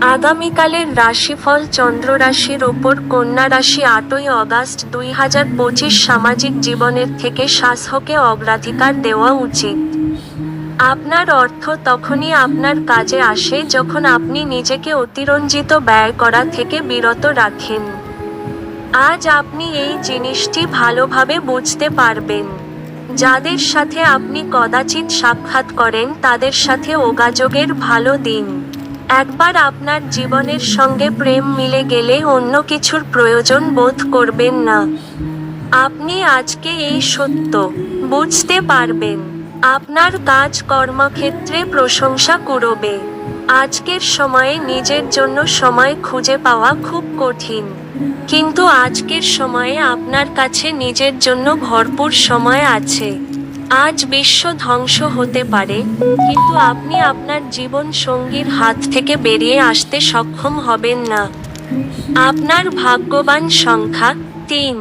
আগামীকালের রাশিফল চন্দ্র রাশির ওপর কন্যা রাশি আটই অগাস্ট দুই হাজার পঁচিশ সামাজিক জীবনের থেকে স্বাস্থ্যকে অগ্রাধিকার দেওয়া উচিত। আপনার অর্থ তখনই আপনার কাজে আসে যখন আপনি নিজেকে অতিরঞ্জিত ব্যয় করা থেকে বিরত রাখেন। আজ আপনি এই জিনিসটি ভালোভাবে বুঝতে পারবেন। যাদের সাথে আপনি কদাচিৎ সাক্ষাৎ করেন, তাদের সাথে যোগাযোগের ভালো দিন। একবার আপনার জীবনের সঙ্গে প্রেম মিলে গেলে অন্য কিছুর প্রয়োজন বোধ করবেন না। আপনি আজকে এই সত্য বুঝতে পারবেন। আপনার কাজ কর্মক্ষেত্রে প্রশংসা কুড়বে। আজকের সময়ে নিজের জন্য সময় খুঁজে পাওয়া খুব কঠিন। কিন্তু আজকের সময়ে আপনার কাছে নিজের জন্য ভরপুর সময় আছে। আজ বিশ্ব ধ্বংস হতে পারে, কিন্তু আপনি আপনার জীবন সঙ্গীর হাত থেকে বেরিয়ে আসতে সক্ষম হবেন না। আপনার ভাগ্যবান সংখ্যা তিন।